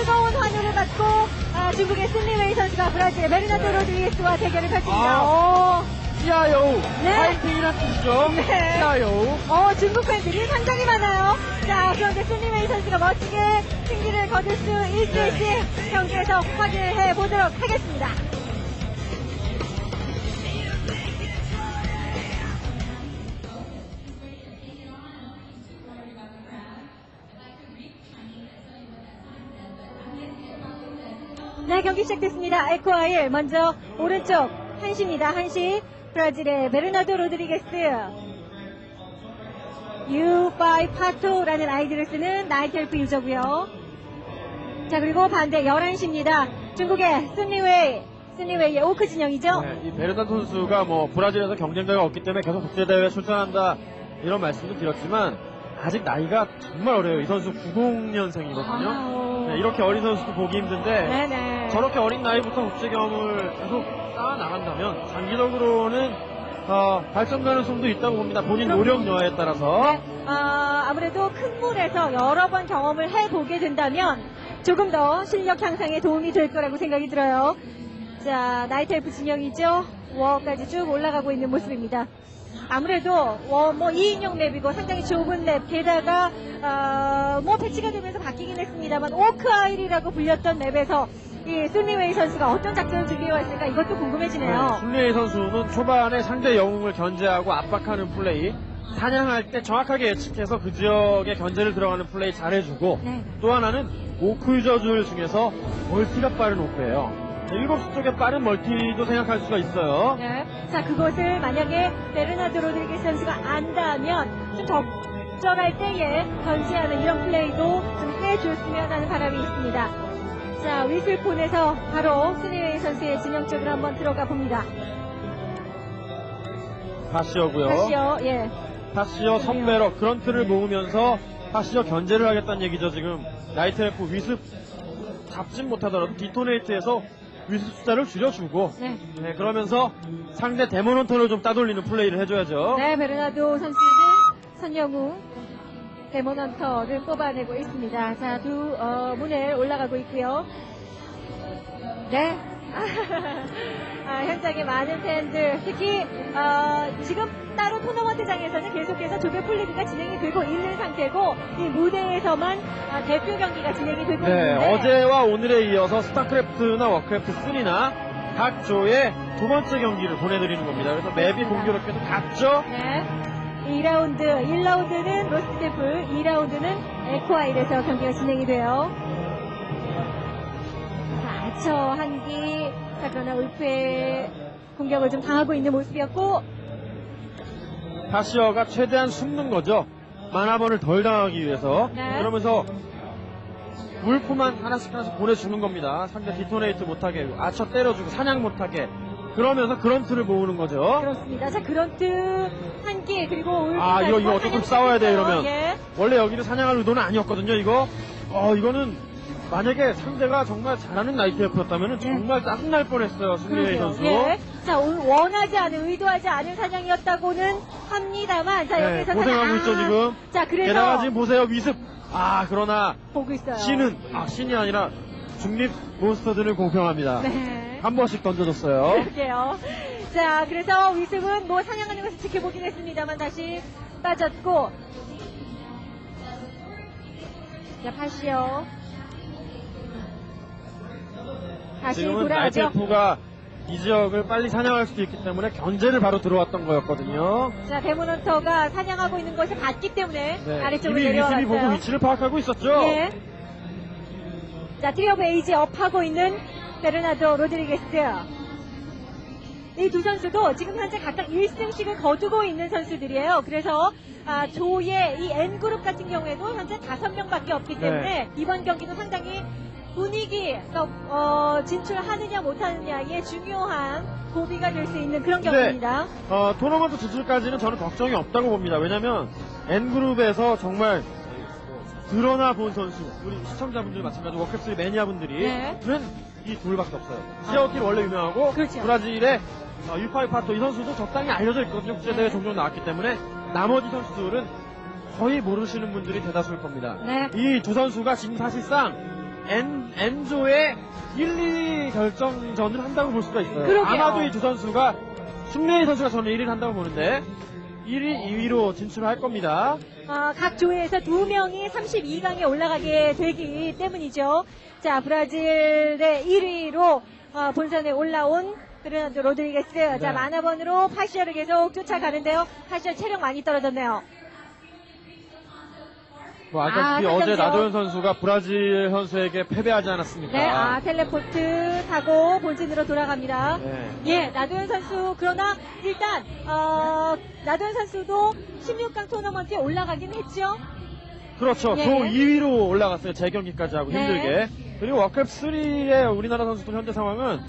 뜨거운 환호를 받고 아, 중국의 슬리웨이 선수가 브라질의 메르나토 로드리게스와 대결을 펼칩니다. 아. 오. 시아 여우 네. 파이팅이란 뜻이죠. 네. 시아 여우. 어, 중국 팬들이 상당히 많아요. 자, 그런데 슬리웨이 선수가 멋지게 승리를 거둘 수 있을지 경기에서 확인해 보도록 하겠습니다. 경기 시작됐습니다. 에코아일 먼저 오른쪽 한시입니다. 한시 브라질의 베르나도 로드리게스 U5 파토라는 아이디를 쓰는 나이트엘프 유저고요. 자 그리고 반대 11시입니다. 중국의 순리웨이 순리웨이의 오크 진영이죠. 네, 이 베르난 선수가 뭐 브라질에서 경쟁자가 없기 때문에 계속 국제대회에 출전한다 이런 말씀도 드렸지만 아직 나이가 정말 어려요. 이 선수 90년생이거든요. 아우. 네, 이렇게 어린 선수도 보기 힘든데 네네. 저렇게 어린 나이부터 국제 경험을 계속 쌓아 나간다면 장기적으로는 어, 발전 가능성도 있다고 봅니다. 본인 노력 여하에 따라서. 네, 아, 아무래도 큰 물에서 여러 번 경험을 해보게 된다면 조금 더 실력 향상에 도움이 될 거라고 생각이 들어요. 자, 나이트엘프 진영이죠. 워까지 쭉 올라가고 있는 모습입니다. 아무래도 워, 뭐 2인용 맵이고 상당히 좁은 맵 게다가 아, 뭐 배치가 되면서 바뀌긴 했습니다만 오크 아일이라고 불렸던 맵에서 이 순리웨이 선수가 어떤 작전을 준비해 왔을까 이것도 궁금해지네요. 순례의 선수는 초반에 상대 영웅을 견제하고 압박하는 플레이, 사냥할 때 정확하게 예측해서 그 지역에 견제를 들어가는 플레이 잘해주고 네. 또 하나는 오크 유저들 중에서 멀티가 빠른 오크예요. 일곱 수 쪽에 빠른 멀티도 생각할 수가 있어요. 네. 자, 그것을 만약에 베르나드 로드리게스 선수가 안다면 좀 적절할 때에 견시하는 이런 플레이도 좀 해줬으면 하는 바람이 있습니다. 자, 위슬폰에서 바로 스니웨이 선수의 진영 쪽으로 한번 들어가 봅니다. 파시어고요. 다시요, 예. 파시어 선배로 그런트를 모으면서 파시어 견제를 하겠다는 얘기죠. 지금 나이트래프 위습 잡진 못하더라도 디토네이트에서 위습 숫자를 줄여주고 네. 네, 그러면서 상대 데모넌터를 좀 따돌리는 플레이를 해줘야죠. 네, 베르나도 선수는 선영우 데모넌터를 뽑아내고 있습니다. 자, 두 어, 문에 올라가고 있고요. 네. 아, 현장에 많은 팬들, 특히 어, 지금 따로 토너먼트장에서는 계속해서 조별 플리그가 진행이 되고 있는 상태고 이 무대에서만 아, 대표 경기가 진행이 되고 네, 있는데 어제와 오늘에 이어서 스타크래프트나 워크래프트 3나 각 조의 두 번째 경기를 보내드리는 겁니다. 그래서 맵이 공교롭게도 같죠? 네. 2라운드, 1라운드는 로스트데플, 2라운드는 에코아일에서 경기가 진행이 돼요. 자, 아처 한기, 자, 그러나 울프의 공격을 좀 당하고 있는 모습이었고, 파시어가 최대한 숨는 거죠. 만화번을 덜 당하기 위해서. 네. 그러면서 울프만 하나씩 하나씩 보내주는 겁니다. 상대 디토네이트 못하게, 아처 때려주고 사냥 못하게. 그러면서 그런트를 모으는 거죠. 그렇습니다. 자, 그런트 한기, 그리고 울프. 아, 이거, 이거 어떻게 싸워야 돼, 이러면. 예. 원래 여기는 사냥할 의도는 아니었거든요, 이거. 어, 이거는 만약에 상대가 정말 잘하는 나이트F였다면 정말 짜증날 뻔했어요, 승리의 네. 그러게요. 선수. 예. 자, 오- 원하지 않은, 의도하지 않은 사냥이었다고는 합니다만, 자, 네, 여기서 고생하고 있죠, 지금. 자, 그래서 게다가 지금 보세요, 위습. 아, 그러나 보고 있어요. 신은, 아, 신이 아니라 중립 몬스터들을 공평합니다. 네. 한 번씩 던져줬어요. 그럴게요. 자, 그래서 위습은 뭐 사냥하는 것을 지켜보긴 했습니다만 다시 빠졌고. 자, 파시오. 다시 지금은 돌아가죠. 나이트F가 이 지역을 빨리 사냥할 수도 있기 때문에 견제를 바로 들어왔던 거였거든요. 자, 데모넌터가 사냥하고 있는 것을 봤기 때문에 네, 아래쪽으로 이미 위습이 내려왔어요. 보고 위치를 파악하고 있었죠. 예. 자, 트리 오브 에이지 업하고 있는 베르나도 로드리게스. 이 두 선수도 지금 현재 각각 1승씩을 거두고 있는 선수들이에요. 그래서 아, 조의 이 N그룹 같은 경우에도 현재 5명밖에 없기 네. 때문에 이번 경기도 상당히 분위기, 그러니까, 어, 진출하느냐 못하느냐의 중요한 고비가 될 수 있는 그런 네. 경기입니다. 어, 토너먼트 진출까지는 저는 걱정이 없다고 봅니다. 왜냐면 N그룹에서 정말 드러나 본 선수, 우리 시청자분들 마찬가지로 워크스 매니아분들이 네. 는이 둘밖에 없어요. 시어팀 원래 유명하고 그렇죠. 브라질의 어, 유파이 파토 이 선수도 적당히 알려져 있거든요. 국제대회 네. 종종 나왔기 때문에 나머지 선수들은 거의 모르시는 분들이 대다수일 겁니다. 네. 이 두 선수가 지금 사실상 엔, 엔조의 1, 2위 결정전을 한다고 볼 수가 있어요. 그러게요. 아마도 이 두 선수가 승리의 선수가 저는 1위를 한다고 보는데 1위, 2위로 진출할 겁니다. 아, 각 조에서 두 명이 32강에 올라가게 되기 때문이죠. 자, 브라질의 1위로 어, 본선에 올라온 페르난도 로드리게스. 자, 네. 만화번으로 파시아를 계속 쫓아가는데요. 파시아 체력 많이 떨어졌네요. 뭐 아시다시피 아, 어제. 나도현 선수가 브라질 선수에게 패배하지 않았습니까? 네, 아, 텔레포트 타고 본진으로 돌아갑니다. 네. 예, 나도현 선수 그러나 일단 어, 나도현 선수도 16강 토너먼트에 올라가긴 했죠. 그렇죠. 예. 조 2위로 올라갔어요. 재경기까지 하고 네. 힘들게. 그리고 워크업 3의 우리나라 선수들 현재 상황은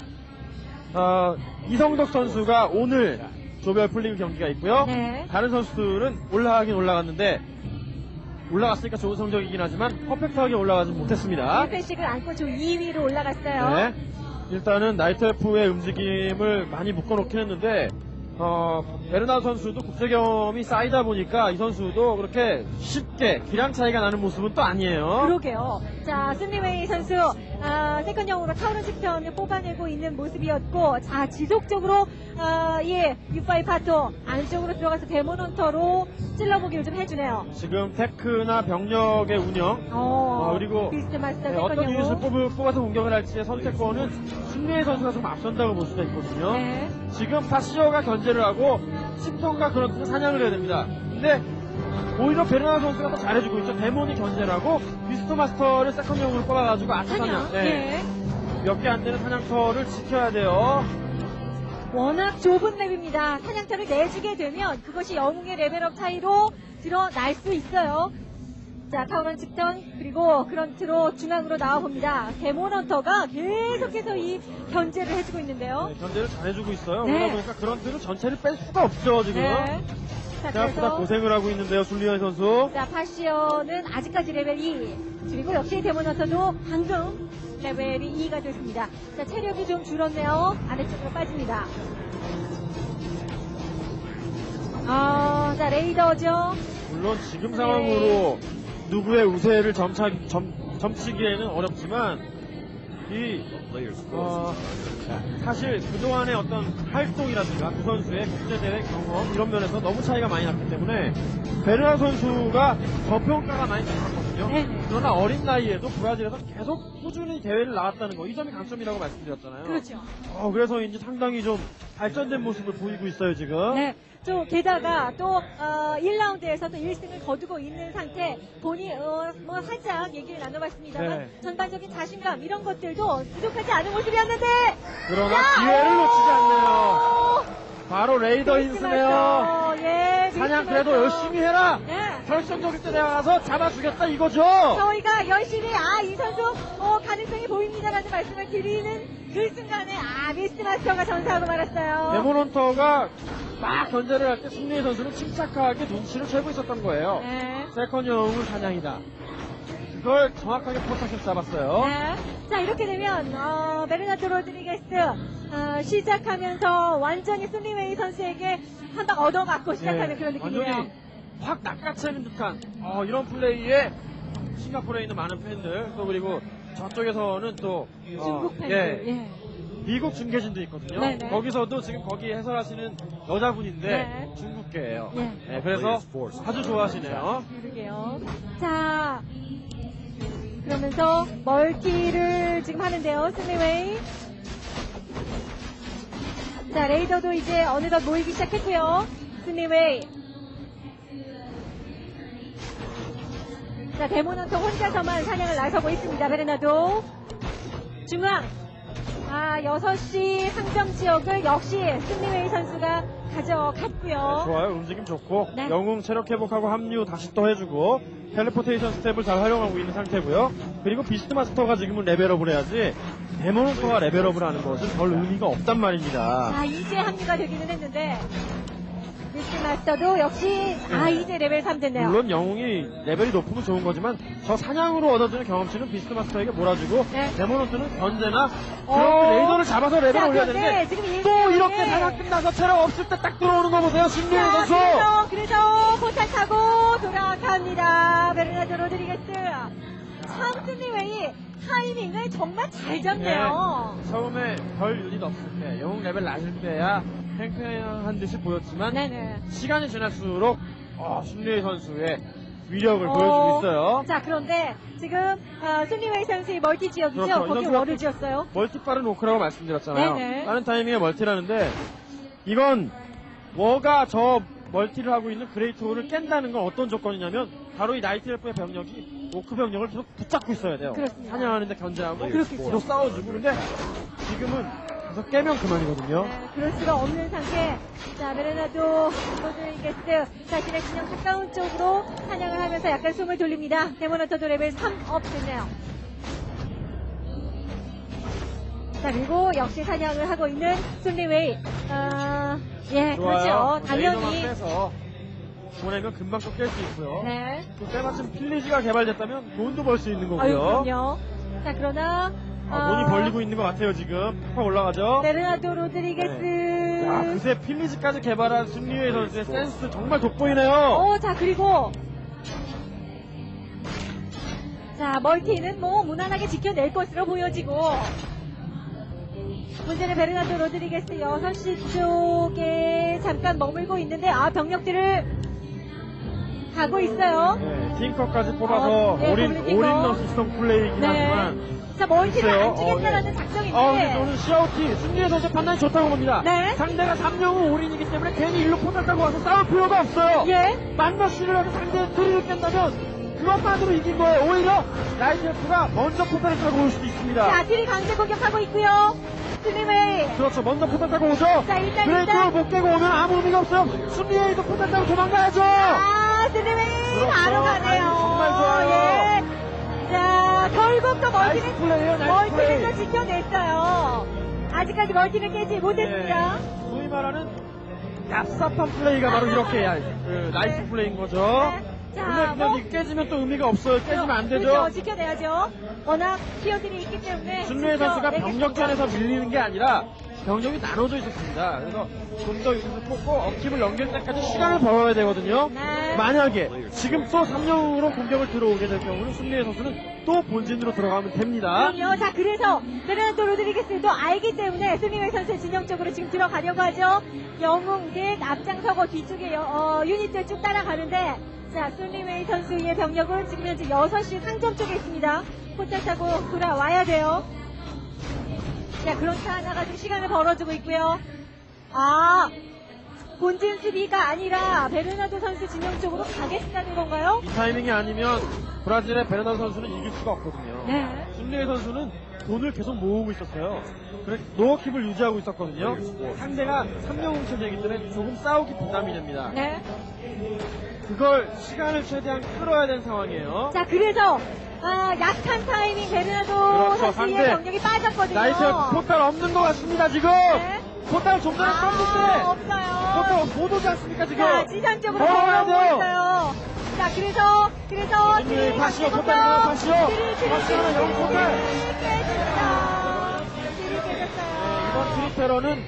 어, 이성덕 선수가 오늘 조별 풀리그 경기가 있고요. 네. 다른 선수들은 올라가긴 올라갔는데 올라갔으니까 좋은 성적이긴 하지만 퍼펙트하게 올라가지 못했습니다. 1패씩을 안고 조 2위로 올라갔어요. 네. 일단은 나이트 F의 움직임을 많이 묶어놓긴 했는데 어, 베르나 선수도 국제 경험이 쌓이다 보니까 이 선수도 그렇게 쉽게 기량 차이가 나는 모습은 또 아니에요. 그러게요. 자, 슬리웨이 선수, 아, 세컨형으로 타오른 측편을 뽑아내고 있는 모습이었고, 자, 지속적으로, 아, 예, 유파이 파토 안쪽으로 들어가서 데모넌터로 찔러보기를 좀 해주네요. 지금 테크나 병력의 운영 어, 어, 그리고 비스트 마스터 네, 어떤 유닛을 세컨형으로. 뽑, 뽑아서 공격을 할지의 선택권은 승리의 선수가 좀 앞선다고 볼 수가 있거든요. 네. 지금 파시오가 견제를 하고 심통과 그런 사냥을 해야 됩니다. 근데 오히려 베르나 선수가 더 잘해주고 있죠. 데몬이 견제를 하고 비스트 마스터를 세컨형으로 뽑아가지고 아트 사냥. 사냥. 네. 예. 몇개 안 되는 사냥터를 지켜야 돼요. 워낙 좁은 맵입니다. 사냥터를 내주게 되면 그것이 영웅의 레벨업 차이로 드러날 수 있어요. 자, 타오런 측전 그리고 그런트로 중앙으로 나와봅니다. 데모넌터가 계속해서 이 견제를 해주고 있는데요. 네, 견제를 잘해주고 있어요. 네. 그러다 보니까 그런 들은 전체를 뺄 수가 없죠, 지금. 네. 자, 생각보다 그래서 고생을 하고 있는데요, 줄리안 선수. 자, 파시오는 아직까지 레벨 2. 그리고 역시 데모넌터도 방금 레벨이 2가 됐습니다. 자, 체력이 좀 줄었네요. 아래쪽으로 빠집니다. 아, 자, 레이더죠. 물론 지금 네. 상황으로 누구의 우세를 점차, 점, 점치기에는 어렵지만 이 어, 사실 그동안의 어떤 활동이라든가 그 선수의 국제대회 경험 이런 면에서 너무 차이가 많이 났기 때문에 베르나 선수가 저평가가 많이 들어갔거든요. 네. 그러나 어린 나이에도 브라질에서 계속 꾸준히 대회를 나왔다는 거 이 점이 강점이라고 말씀드렸잖아요. 그렇죠. 어, 그래서인지 상당히 좀 발전된 모습을 보이고 있어요 지금. 네. 또 게다가 또 어, 1라운드에서 또 1승을 거두고 있는 상태 본인 어, 뭐 살짝 얘기를 나눠봤습니다만 네. 전반적인 자신감 이런 것들도 부족하지 않은 모습이었는데 그러나 야! 기회를 놓치지 않네요. 오! 바로 레이더 인스네요. 예, 사냥 그래도. 열심히 해라. 네. 결정적일 때 나가서 잡아 주겠다 이거죠. 저희가 열심히 아 이 선수 어, 가능성이 보입니다라는 말씀을 드리는 그 순간에 아 미스마스터가 전사하고 말았어요. 데모넌터가 막 견제를 할 때 승리의 선수는 침착하게 눈치를 채고 있었던 거예요. 네. 세컨 영웅은 사냥이다. 그걸 정확하게 포착해서 잡았어요. 네. 자 이렇게 되면 어, 베르나토 로드리게스 어, 시작하면서 완전히 슬리웨이 선수에게 한 방 얻어맞고 시작하는 예, 그런 느낌이에요. 확 낚아채는 듯한 어, 이런 플레이에 싱가포르에 있는 많은 팬들 또 그리고 저쪽에서는 또 어, 중국 팬들. 예, 예. 미국 중계진도 있거든요. 네네. 거기서도 지금 거기 해설하시는 여자분인데 네. 중국계예요. 네. 네, 그래서 아주 좋아하시네요. 그러게요. 자 그러면서 멀티를 지금 하는데요. 슬리웨이. 자 레이더도 이제 어느덧 모이기 시작했고요. 슬리웨이. 자 데모넌터 혼자서만 사냥을 나서고 있습니다. 베르나도 중앙. 아 6시 상점 지역을 역시 슬리웨이 선수가 가져갔고요. 좋아요. 움직임 좋고 네. 영웅 체력 회복하고 합류 다시 또 해주고 텔레포테이션 스텝을 잘 활용하고 있는 상태고요. 그리고 비스트 마스터가 지금은 레벨업을 해야지 데모노터가 레벨업을 하는 것은 별 의미가 없단 말입니다. 자, 이제 합류가 되기는 했는데. 미스마스터도 역시 아 이제 레벨 3 됐네요. 물론 영웅이 레벨이 높으면 좋은 거지만 저 사냥으로 얻어주는 경험치는 비스트마스터에게 몰아주고 네. 데모노트는 견제나 어. 그런 레이더를 잡아서 레벨 자, 올려야 그런데 되는데 지금 또 이렇게 다가 끝나서 체력 없을 때 딱 들어오는 거 보세요 신규 자, 선수 그래서, 그래서 포탈 타고 돌아갑니다. 베르나드 로드리게스. 참 승리웨이 타이밍을 정말 잘 잡네요. 처음에 별 유닛 없을 때 영웅 레벨 낮을 때야 팽팽한 듯이 보였지만 네네. 시간이 지날수록 어, 신뢰 선수의 위력을 어, 보여주고 있어요 자, 그런데 지금 어, 승리웨이 선수의 멀티 지역이죠. 그렇죠. 이 거기 월을 지었어요. 멀티 빠른 오크라고 말씀드렸잖아요 네네. 빠른 타이밍에 멀티라는데 이건 워가 저 멀티를 하고 있는 그레이트 홀을 깬다는 건 어떤 조건이냐면 바로 이 나이트 엘프의 병력이 오크 병력을 계속 붙잡고 있어야 돼요 그렇습니다. 사냥하는데 견제하고 그렇겠죠. 계속 싸워주고 근데 지금은 계속 깨면 그만이거든요 네, 그럴 수가 없는 상태. 자, 베르나도 로드리게스 자신의 진영 가까운 쪽으로 사냥을 하면서 약간 숨을 돌립니다. 데모노터도 레벨 3업 됐네요. 자, 그리고 역시 사냥을 하고 있는 순리웨이. 아, 예, 좋아요. 그렇죠. 당연히. 보내면 금방 또 깰 수 있고요. 네. 또 때마침 필리지가 개발됐다면 돈도 벌 수 있는 아유, 거고요. 그럼요. 자, 그러나. 아, 돈이 벌리고 있는 것 같아요 지금. 팍 올라가죠. 베르나도 로드리게스. 야, 그새 필리지까지 개발한 승리의 선수의 센스 정말 돋보이네요. 어, 자, 그리고. 자, 멀티는 뭐 무난하게 지켜낼 것으로 보여지고. 문제는 베르나도 로드리게스 6시 쪽에 잠깐 머물고 있는데, 아, 병력들을 가고 있어요. 네, 팅커까지 뽑아서 어, 네, 올인 고블린 팅커. 올인 너 시스템 플레이이긴 네. 하지만. 자, 멀티를. 안 주겠다라는 어, 작정인데. 아, 근데 저는 시아우티 승리의 선수의 판단이 좋다고 봅니다. 네. 상대가 3명은 올인이기 때문에 괜히 일로 포탈 타고 와서 싸울 필요가 없어요. 예. 만나시를 해서 상대의 트리를 깬다면 그것만으로 이긴 거예요. 오히려 라이트프가 먼저 포탈을 타고 올 수도 있습니다. 자, 딜이 강제 공격하고 있고요. 스님웨이. 그렇죠. 먼저 포탈 타고 오죠. 자, 일단, 일단. 못 깨고 오면 아무 의미가 없어요. 순리에도 포탈 타고 도망가야죠. 아, 그렇죠. 바로 가네요. 아니, 정말 좋아요. 예. 자, 결국 또 나이스 멀티는. 나이스 멀티를 플레이. 또 지켜냈어요. 아직까지 멀티를 깨지 못했습니다. 네. 소위 말하는 얍삽한 플레이가 바로 이렇게 야, 그, 나이스 플레이인 거죠. 네. 자, 근데 그냥 뭐- 이 깨지면 또 의미가 없어요. 깨지면 안 되죠. 그렇죠. 지켜내야죠. 워낙 피어들이 있기 때문에. 준루의 선수가 지켜내겠습니다. 병력전에서 밀리는 게 아니라 병력이 나눠져 있었습니다. 그래서 좀더 유닛을 뽑고 어킵을 넘길 때까지 시간을 벌어야 되거든요. 네. 만약에 지금 또 3령으로 공격을 들어오게 될 경우는 순리의 선수는 또 본진으로 들어가면 됩니다. 그럼요. 자, 그래서 베르나토 로드리게스도 알기 때문에 스미웨 선수의 진영 쪽으로 지금 들어가려고 하죠. 영웅들 앞장서고 뒤쪽에 여- 어, 유닛들 쭉 따라가는데 자, 스미웨이 선수의 병력은 지금 현재 6시 상점 쪽에 있습니다. 포탈 타고 돌아와야 돼요. 자, 그렇지 않아가 지금 시간을 벌어주고 있고요. 아, 본진 수비가 아니라 베르나도 선수 진영 쪽으로 가겠다는 건가요? 이 타이밍이 아니면 브라질의 베르나르 선수는 이길 수가 없거든요. 네. 순리의 선수는 돈을 계속 모으고 있었어요. 그래 노어킵을 유지하고 있었거든요. 상대가 3령 체제이기 때문에 조금 싸우기 부담이 됩니다. 네. 그걸 시간을 최대한 끌어야 되는 상황이에요. 자, 그래서 아, 약한 타이밍 베르나도 그렇죠, 선수의 상대. 경력이 빠졌거든요. 나이트 포탈 없는 것 같습니다 지금. 네. 포탈 좀 전에 아, 떴는데 없어요. 포탈 못 오지 않습니까 지금? 자, 지상 쪽으로 걸어야 걸어오고 돼요. 있어요. 자, 그래서 그래서 네, 딜이 다시요, 공격. 다시요. 딜이 딜이 다시 딜이 하나, 여기 네, 깨졌어요. 이번 트리테러는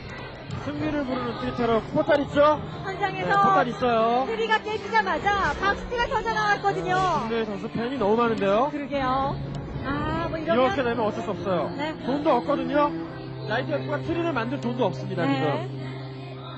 승리를 부르는 트리테러 포탈 있죠? 네, 현장에서 포탈 있어요. 트리가 깨지자마자 박스가 터져 나왔거든요. 승리의 선수 팬이 너무 많은데요. 그러게요. 아, 뭐 이렇게 이러면 되면 어쩔 수 없어요. 네. 돈도 없거든요. 나이트 F가 트리를 만들 돈도 없습니다 네. 지금.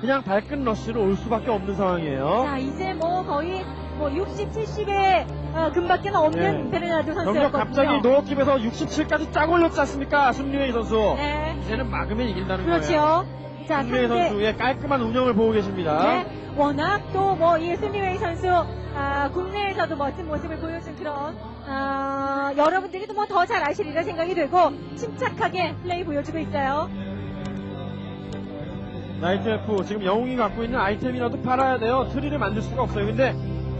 그냥 발끈 러쉬로 올 수밖에 없는 상황이에요. 자, 이제 뭐 거의 뭐 60, 70의 어, 금밖에 없는 네. 베르나드 경력 선수였거든요. 갑자기 노어킵에서 67까지 쫙 올렸지 않습니까? 승리의 선수. 네. 이제는 막으면 이긴다는 거예요. 그렇죠. 자, 승리의 상대 선수의 깔끔한 운영을 보고 계십니다. 네, 워낙 또 뭐이 스미웨이 선수 아, 국내에서도 멋진 모습을 보여준 그런 아, 여러분들이 뭐 더 잘 아시리라 생각이 들고 침착하게 플레이 보여주고 있어요. 나이트 F 지금 영웅이 갖고 있는 아이템이라도 팔아야 돼요. 트리를 만들 수가 없어요. 근데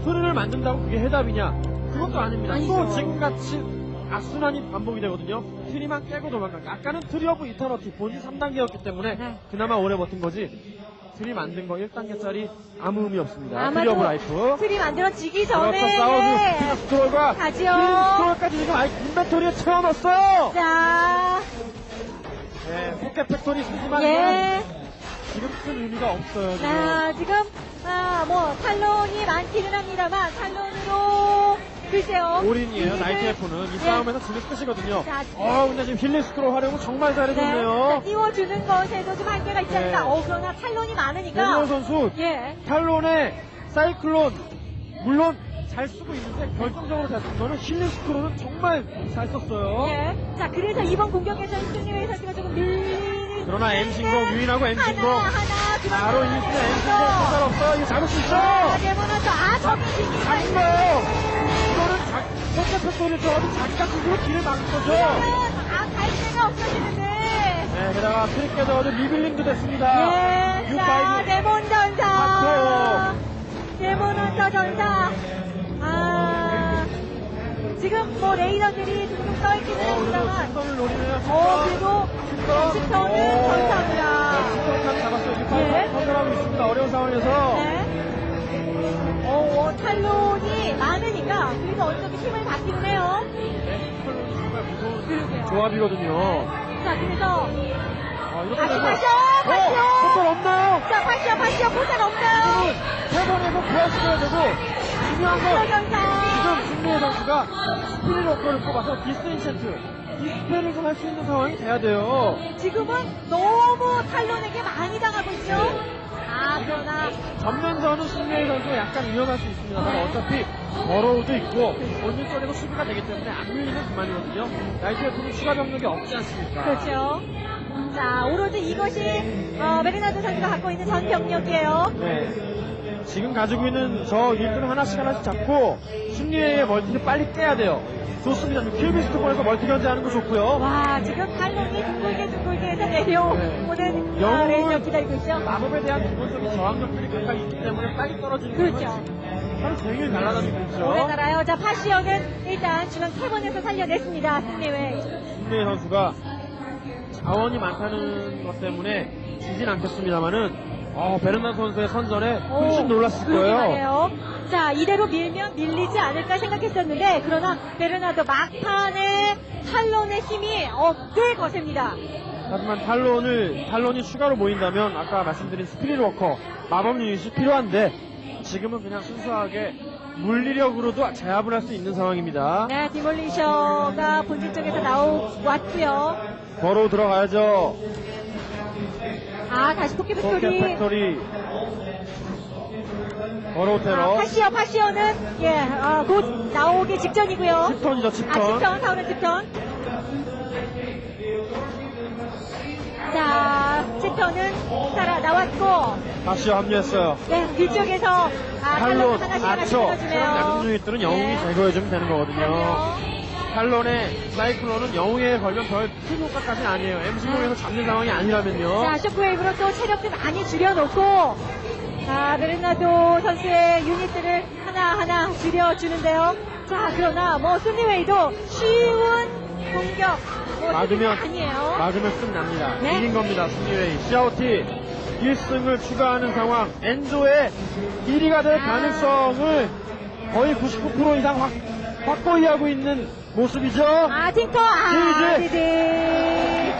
트리를 만든다고 그게 해답이냐? 그것도 아닙니다. 아니죠. 또 지금같이 악순환이 반복이 되거든요. 트리만 깨고 도망가. 아까는 트리 오브 이터너티 본인 3단계였기 때문에 네. 그나마 오래 버틴 거지. 트리 만든 거 1단계짜리 아무 의미 없습니다. 트리 오브 라이프. 틀이 만들어지기 그렇죠. 전에 싸워주 네. 피스톨과 가지요. 피스톨까지 지금 아예 인벤토리에 채워넣었어요. 자, 네, 포켓 팩토리 쓰지만 예. 지금 큰 의미가 없어요. 지금. 자, 지금, 아, 뭐, 탈론이 많기는 합니다만, 탈론으로, 글쎄요. 올인이에요. 이기는- 나이트 F는 이 네. 싸움에서 지금 끝이거든요. 자, 어, 근데 지금 힐리스크로 활용을 정말 네. 자, 잘해줬네요. 띄워주는 것에도 좀 한계가 있지 않을까. 네. 어, 그러나 탈론이 많으니까. 배우호 선수 예. 탈론의 사이클론 물론 잘 쓰고 있는데 결정적으로 잘 쓴 거는 힐리스크로는 정말 잘 썼어요. 예. 자, 그래서 이번 공격에서는 승리의 선수가 조금 밀리는. 그러나 엠신공 유인하고 엠신공 하나, 하나, 바로 이 순간 엠신공 상관 없어요. 이거 잡을 수 있어. 자, 네모나서, 아, 지금. 잡은 거예요. 이거는 자, 포켓 팩토리 저어도 자기가 스스로 길을 막는 거죠. 아, 갈 데가 없어지는데. 네, 게다가 트릭 깨져도 리빌링도 됐습니다. 예, 자, 6파이브. 데몬 전사. 맞죠. 데몬 헌터 전사. 아, 지금 뭐 레이더들이 둥둥 떠있기는 어, 합니다만. 신선을 노리네요. 어, 그리고 칩턴은 전사입니다. 네, 칩턴까지 잡았어요. 예. 예. 선전하고 있습니다. 어려운 상황에서. 네. 어, 탈론이 많으니까 그래서 정도 힘을 받기는 해요. 네, 칩턴은 정말 무서운. 조합이거든요. 자, 그래서 아, 다시! 어, 파시오! 칩턴 없나요? 자, 파시오, 파시오, 보상 없어요. 세 번에서 부활시켜야 되고, 중요한 건. 지금 승리의 선수가 스피릿 워커를 뽑아서 디스인챈트, 디스펠을 좀할 수 있는 상황이 돼야 돼요. 지금은 너무 탈론에게 많이 당하고 있죠. 아, 그러나 전면서는 승리의 선수가 약간 위험할 수 있습니다만 어차피 버로우도 있고 본진 쪽에서 수비가 되기 때문에 안 밀리면 그만이거든요. 나이트에프는 추가 병력이 없지 않습니까? 그렇죠. 자, 오로지 이것이 어, 메리나드 선수가 갖고 있는 전 병력이에요. 네. 지금 가지고 있는 저 일들 하나씩 하나씩 잡고 승리의 멀티를 빨리 깨야 돼요. 좋습니다. 킬비스트권에서 멀티 견제하는 거 좋고요. 와, 지금 탈론이 둥글게 둥글게 해서 내려오는 네. 어, 레이저 기다리고 있죠. 마법에 대한 기본적인 저항력들이 가까이 있기 때문에 빨리 떨어지는 그렇죠. 하루 종일 날아다니고 있죠. 오래 날아요. 자, 파시오는 일단 중앙 캐번에서 살려냈습니다. 승리회. 승리 선수가 자원이 많다는 것 때문에 지진 않겠습니다만은 어, 베르난 선수의 선전에 훨씬 놀랐을 거예요. 자, 이대로 밀면 밀리지 않을까 생각했었는데, 그러나 베르나도 막판에 탈론의 힘이 어깨 거셉니다. 하지만 탈론을 탈론이 추가로 모인다면 아까 말씀드린 스피릿 워커 마법 유닛이 필요한데 지금은 그냥 순수하게 물리력으로도 제압을 할 수 있는 상황입니다. 네, 디몰리셔가 본진 쪽에서 나왔고요. 버로 들어가야죠. 아, 다시 포켓 팩토리. 팩토리 버로 아, 테러 파시오, 파시오는, 예, 아, 곧 나오기 직전이고요. 10턴이죠 아, 10턴 10턴, 사우는 10턴. 자, 10턴은 살아 나왔고, 다시 합류했어요. 네, 뒤쪽에서, 아, 탈론 하나씩 하나씩 끊어주네요. 양중 유닛들은 영웅이 네. 제거해주면 되는 거거든요. 그럼요. 탈론의 사이클론은 영웅에 걸면 별 큰 효과까지는 아니에요. MC0에서 잡는 상황이 아니라면요. 자, 쇼크웨이브로 또 체력도 많이 줄여놓고, 자, 베르나도 선수의 유닛들을 하나하나 줄여주는데요. 자, 그러나 뭐, 순리웨이도 쉬운 공격, 뭐, 막으면, 아니에요. 막으면 끝납니다. 네. 이긴 겁니다, 승리웨이. 시아오티 1승을 추가하는 상황. 엔조의 1위가 될 아. 가능성을 거의 99% 이상 확, 확고히 하고 있는 모습이죠. 아, 팅커, 아, 지지. 지지.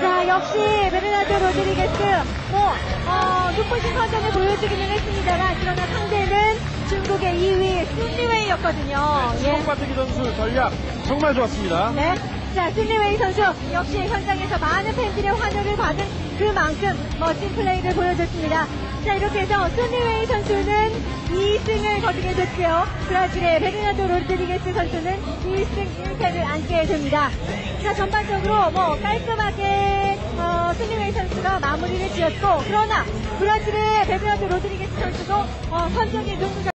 자, 역시, 베르나드 로드리게스, 뭐, 어, 눈부신 선전을 보여주기는 했습니다만, 그러나 상대는 중국의 2위 순리웨이였거든요. 예. 수박바트기 선수 전략 정말 좋았습니다. 네. 자, 슬리웨이 선수 역시 현장에서 많은 팬들의 환호를 받은 그만큼 멋진 플레이를 보여줬습니다. 자, 이렇게 해서 슬리웨이 선수는 2승을 거두게 됐고요. 브라질의 베르나도 로드리게스 선수는 1승 1패를 안게 됩니다. 자, 전반적으로 뭐 깔끔하게 어, 슬리웨이 선수가 마무리를 지었고 그러나 브라질의 베르나도 로드리게스 선수도 어, 선전이 눈부셨